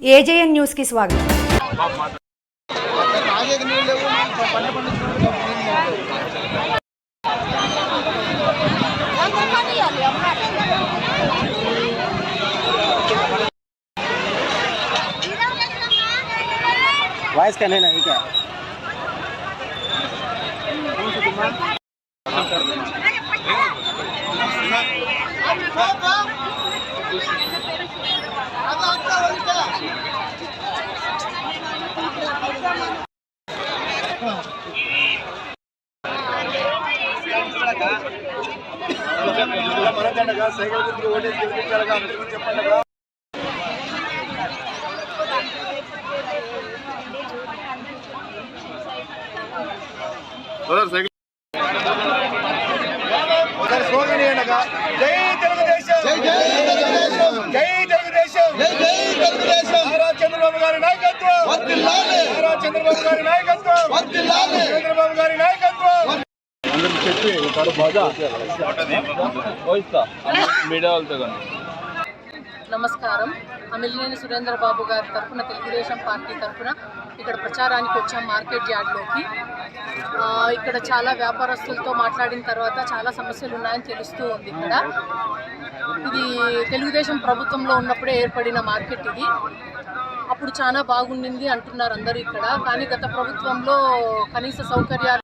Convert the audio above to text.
AJN న్యూస్కి స్వాగతం తాగేకి నీళ్ళు లేవు నీకు పంట పండించుకుంటే వాయిస్ కనేనా ఇంకా సైకిల్ గుర్తుకు ఓటేసి గురించి చెప్పండి ఒకసారి స్లోగన్ జై తెలుగుదేశం జై తెలుగుదేశం జై నమస్కారం. అమిలినేని సురేంద్ర బాబు గారి తరఫున తెలుగుదేశం పార్టీ తరఫున ఇక్కడ ప్రచారానికి వచ్చాం మార్కెట్ యార్డ్లోకి. ఇక్కడ చాలా వ్యాపారస్తులతో మాట్లాడిన తర్వాత చాలా సమస్యలు ఉన్నాయని తెలుస్తూ ఉంది ఇక్కడ. ఇది తెలుగుదేశం ప్రభుత్వంలో ఉన్నప్పుడే ఏర్పడిన మార్కెట్ ఇది. అప్పుడు చాలా బాగుండింది అంటున్నారు అందరూ ఇక్కడ. కానీ గత ప్రభుత్వంలో కనీస సౌకర్యాలు